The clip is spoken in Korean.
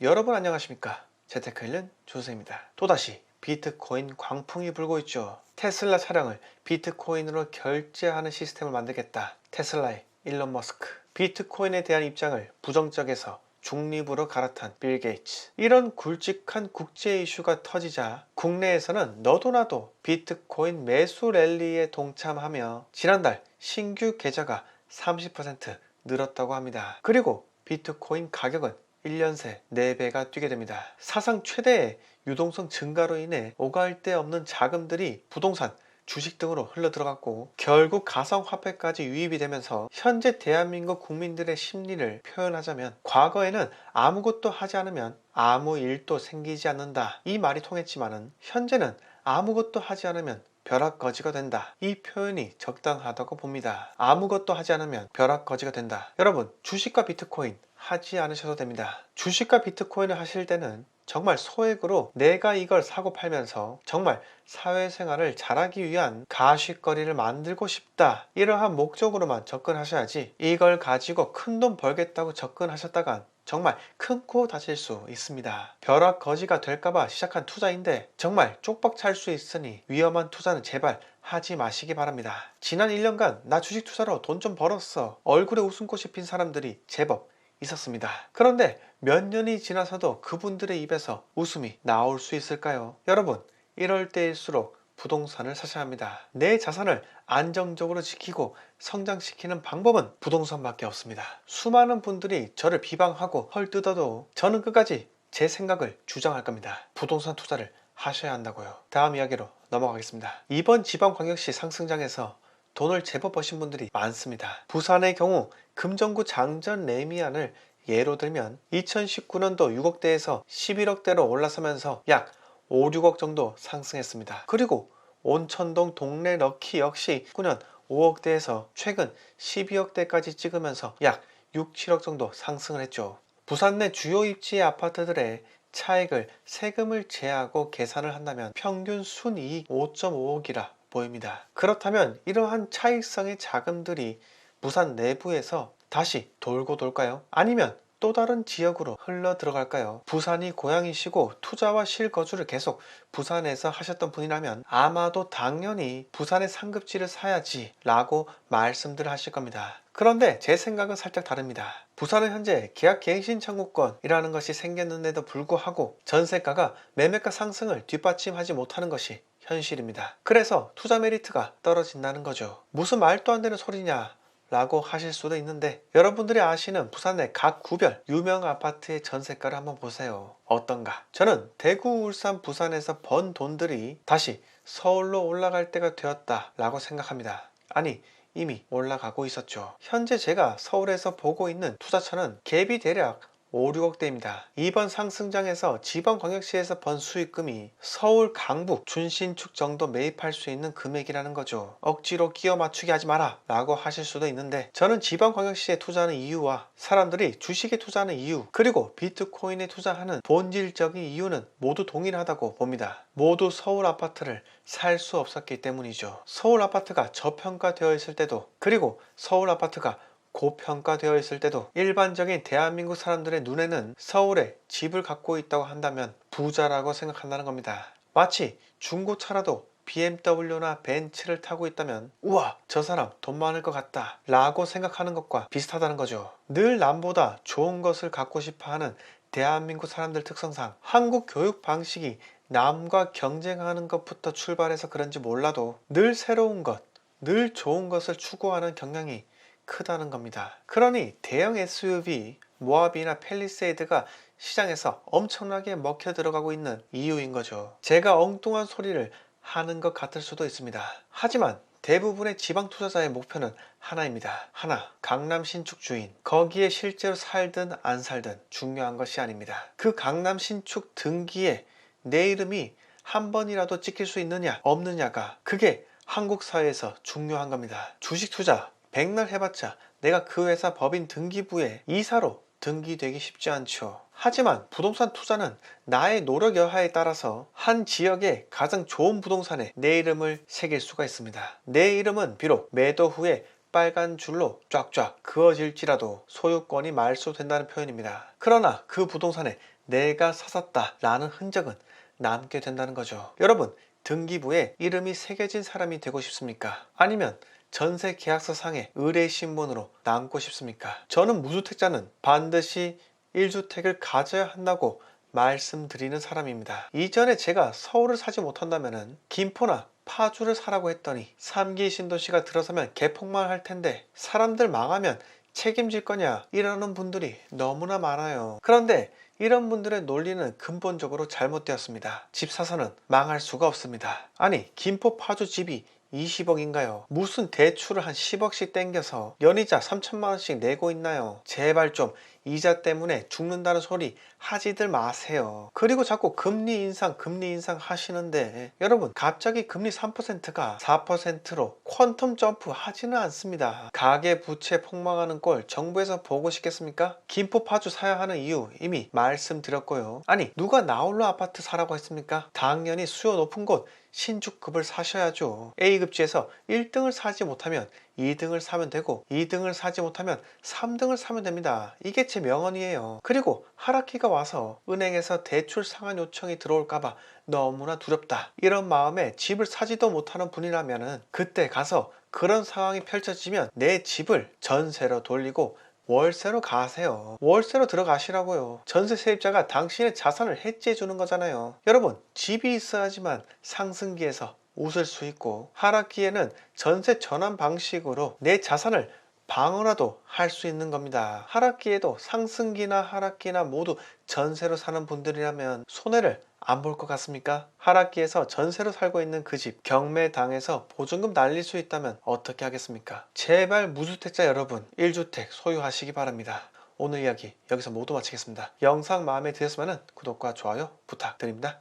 여러분 안녕하십니까? 재테크일는 조세입니다. 또다시 비트코인 광풍이 불고 있죠. 테슬라 차량을 비트코인으로 결제하는 시스템을 만들겠다. 테슬라의 일론 머스크. 비트코인에 대한 입장을 부정적에서 중립으로 갈아탄 빌 게이츠. 이런 굵직한 국제 이슈가 터지자 국내에서는 너도 나도 비트코인 매수 랠리에 동참하며 지난달 신규 계좌가 30% 늘었다고 합니다. 그리고 비트코인 가격은 1년 새 4배가 뛰게 됩니다. 사상 최대의 유동성 증가로 인해 오갈 데 없는 자금들이 부동산, 주식 등으로 흘러 들어갔고 결국 가상화폐까지 유입이 되면서 현재 대한민국 국민들의 심리를 표현하자면 과거에는 아무것도 하지 않으면 아무 일도 생기지 않는다 이 말이 통했지만은 현재는 아무것도 하지 않으면 벼락거지가 된다. 이 표현이 적당하다고 봅니다. 아무것도 하지 않으면 벼락거지가 된다. 여러분, 주식과 비트코인 하지 않으셔도 됩니다. 주식과 비트코인을 하실 때는 정말 소액으로 내가 이걸 사고 팔면서 정말 사회생활을 잘하기 위한 가쉿거리를 만들고 싶다. 이러한 목적으로만 접근하셔야지 이걸 가지고 큰 돈 벌겠다고 접근하셨다간 정말 큰 코 다칠 수 있습니다. 벼락 거지가 될까봐 시작한 투자인데 정말 쪽박 찰 수 있으니 위험한 투자는 제발 하지 마시기 바랍니다. 지난 1년간 나 주식 투자로 돈 좀 벌었어. 얼굴에 웃음꽃이 핀 사람들이 제법 있었습니다. 그런데 몇 년이 지나서도 그분들의 입에서 웃음이 나올 수 있을까요? 여러분, 이럴 때일수록 부동산을 사셔야 합니다. 내 자산을 안정적으로 지키고 성장시키는 방법은 부동산밖에 없습니다. 수많은 분들이 저를 비방하고 헐뜯어도 저는 끝까지 제 생각을 주장할 겁니다. 부동산 투자를 하셔야 한다고요. 다음 이야기로 넘어가겠습니다. 이번 지방광역시 상승장에서 돈을 제법 버신 분들이 많습니다. 부산의 경우 금정구 장전 레미안을 예로 들면 2019년도 6억대에서 11억대로 올라서면서 약 5, 6억 정도 상승했습니다. 그리고 온천동 동네 럭키 역시 9년 5억대에서 최근 12억대까지 찍으면서 약 6, 7억 정도 상승을 했죠. 부산 내 주요 입지의 아파트들의 차액을 세금을 제하고 계산을 한다면 평균 순이익 5.5억이라 보입니다. 그렇다면 이러한 차익성의 자금들이 부산 내부에서 다시 돌고 돌까요? 아니면 또 다른 지역으로 흘러 들어갈까요? 부산이 고향이시고 투자와 실거주를 계속 부산에서 하셨던 분이라면 아마도 당연히 부산의 상급지를 사야지 라고 말씀들을 하실 겁니다. 그런데 제 생각은 살짝 다릅니다. 부산은 현재 계약 갱신 청구권이라는 것이 생겼는데도 불구하고 전세가가 매매가 상승을 뒷받침하지 못하는 것이 현실입니다. 그래서 투자 메리트가 떨어진다는 거죠. 무슨 말도 안 되는 소리냐 라고 하실 수도 있는데 여러분들이 아시는 부산의 각 구별 유명 아파트의 전세가를 한번 보세요. 어떤가? 저는 대구, 울산, 부산에서 번 돈들이 다시 서울로 올라갈 때가 되었다 라고 생각합니다. 아니 이미 올라가고 있었죠. 현재 제가 서울에서 보고 있는 투자처는 갭이 대략 5, 6억대입니다. 이번 상승장에서 지방광역시에서 번 수익금이 서울 강북 준신축 정도 매입할 수 있는 금액이라는 거죠. 억지로 끼워 맞추게 하지 마라 라고 하실 수도 있는데 저는 지방광역시에 투자하는 이유와 사람들이 주식에 투자하는 이유 그리고 비트코인에 투자하는 본질적인 이유는 모두 동일하다고 봅니다. 모두 서울 아파트를 살 수 없었기 때문이죠. 서울 아파트가 저평가되어 있을 때도 그리고 서울 아파트가 고평가되어 있을 때도 일반적인 대한민국 사람들의 눈에는 서울에 집을 갖고 있다고 한다면 부자라고 생각한다는 겁니다. 마치 중고차라도 BMW나 벤츠를 타고 있다면 우와 저 사람 돈 많을 것 같다 라고 생각하는 것과 비슷하다는 거죠. 늘 남보다 좋은 것을 갖고 싶어 하는 대한민국 사람들 특성상 한국 교육 방식이 남과 경쟁하는 것부터 출발해서 그런지 몰라도 늘 새로운 것, 늘 좋은 것을 추구하는 경향이 크다는 겁니다. 그러니 대형 SUV, 모하비나 펠리세이드가 시장에서 엄청나게 먹혀 들어가고 있는 이유인 거죠. 제가 엉뚱한 소리를 하는 것 같을 수도 있습니다. 하지만 대부분의 지방 투자자의 목표는 하나입니다. 하나, 강남 신축 주인. 거기에 실제로 살든 안 살든 중요한 것이 아닙니다. 그 강남 신축 등기에 내 이름이 한 번이라도 찍힐 수 있느냐, 없느냐가 그게 한국 사회에서 중요한 겁니다. 주식 투자, 백날 해봤자 내가 그 회사 법인 등기부에 이사로 등기되기 쉽지 않죠. 하지만 부동산 투자는 나의 노력 여하에 따라서 한 지역의 가장 좋은 부동산에 내 이름을 새길 수가 있습니다. 내 이름은 비록 매도 후에 빨간 줄로 쫙쫙 그어질지라도 소유권이 말소된다는 표현입니다. 그러나 그 부동산에 내가 사샀다 라는 흔적은 남게 된다는 거죠. 여러분, 등기부에 이름이 새겨진 사람이 되고 싶습니까? 아니면 전세 계약서 상에 의뢰 신문으로 남고 싶습니까? 저는 무주택자는 반드시 1주택을 가져야 한다고 말씀드리는 사람입니다. 이전에 제가 서울을 사지 못한다면 김포나 파주를 사라고 했더니 3기 신도시가 들어서면 개폭만 할 텐데 사람들 망하면 책임질 거냐 이러는 분들이 너무나 많아요. 그런데 이런 분들의 논리는 근본적으로 잘못되었습니다. 집 사서는 망할 수가 없습니다. 아니 김포 파주 집이 20억인가요? 무슨 대출을 한 10억씩 땡겨서 연이자 3천만 원씩 내고 있나요? 제발 좀 이자 때문에 죽는다는 소리 하지들 마세요. 그리고 자꾸 금리 인상, 금리 인상 하시는데 여러분 갑자기 금리 3%가 4%로 퀀텀 점프 하지는 않습니다. 가계 부채 폭망하는 꼴 정부에서 보고 싶겠습니까? 김포 파주 사야 하는 이유 이미 말씀드렸고요. 아니 누가 나홀로 아파트 사라고 했습니까? 당연히 수요 높은 곳 신축급을 사셔야죠. A급지에서 1등을 사지 못하면 2등을 사면 되고 2등을 사지 못하면 3등을 사면 됩니다. 이게 제 명언이에요. 그리고 하락기가 와서 은행에서 대출 상환 요청이 들어올까봐 너무나 두렵다. 이런 마음에 집을 사지도 못하는 분이라면 그때 가서 그런 상황이 펼쳐지면 내 집을 전세로 돌리고 월세로 가세요. 월세로 들어가시라고요. 전세 세입자가 당신의 자산을 해지해 주는 거잖아요. 여러분, 집이 있어야지만 상승기에서 웃을 수 있고 하락기에는 전세 전환 방식으로 내 자산을 방어라도 할 수 있는 겁니다. 하락기에도 상승기나 하락기나 모두 전세로 사는 분들이라면 손해를 안 볼 것 같습니까? 하락기에서 전세로 살고 있는 그 집 경매당해서 보증금 날릴 수 있다면 어떻게 하겠습니까? 제발 무주택자 여러분 1주택 소유하시기 바랍니다. 오늘 이야기 여기서 모두 마치겠습니다. 영상 마음에 드셨으면 구독과 좋아요 부탁드립니다.